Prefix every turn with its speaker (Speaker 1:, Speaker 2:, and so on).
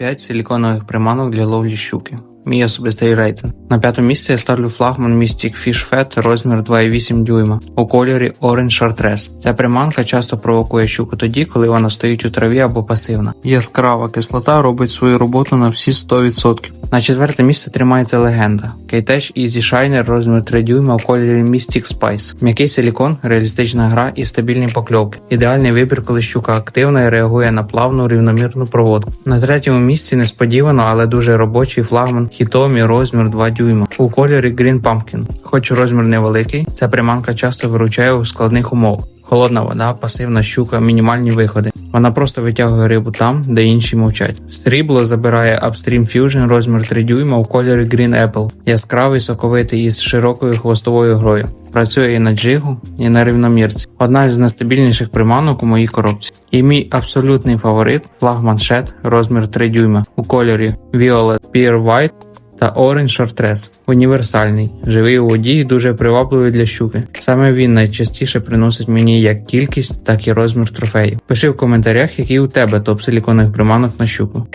Speaker 1: топ-5 силіконових приманок для ловлі щуки. Мій особистий рейтинг. На п'ятому місці я ставлю флагман Mystic Fish Fat розмір 2,8 дюйма у кольорі Orange Chartres. Ця приманка часто провокує щуку тоді, коли вона стоїть у траві або пасивна. Яскрава кислота робить свою роботу на всі 100%. На четверте місце тримається легенда. K-Tech Easy Shiner розмір 3 дюйма у кольорі Mystic Spice. М'який силікон, реалістична гра і стабільні покльовки. Ідеальний вибір, коли щука активна і реагує на плавну рівномірну проводку. На третьому місці несподівано, але дуже робочий флагман Hitomi розмір 2 дюйма у кольорі Green Pumpkin. Хоч розмір невеликий, ця приманка часто виручає у складних умов. Холодна вода, пасивна щука, мінімальні виходи. Вона просто витягує рибу там, де інші мовчать. Срібло забирає Upstream Fusion розмір 3 дюйма у кольорі Green Apple. Яскравий соковитий із широкою хвостовою грою. Працює і на джигу, і на рівномірці. Одна з найстабільніших приманок у моїй коробці. І мій абсолютний фаворит флагман Shed розмір 3 дюйма у кольорі Violet Pear White та Orange Shortress. Універсальний, живий у воді і дуже привабливий для щуки. Саме він найчастіше приносить мені як кількість, так і розмір трофеїв. Пиши в коментарях, який у тебе топ силіконових приманок на щуку.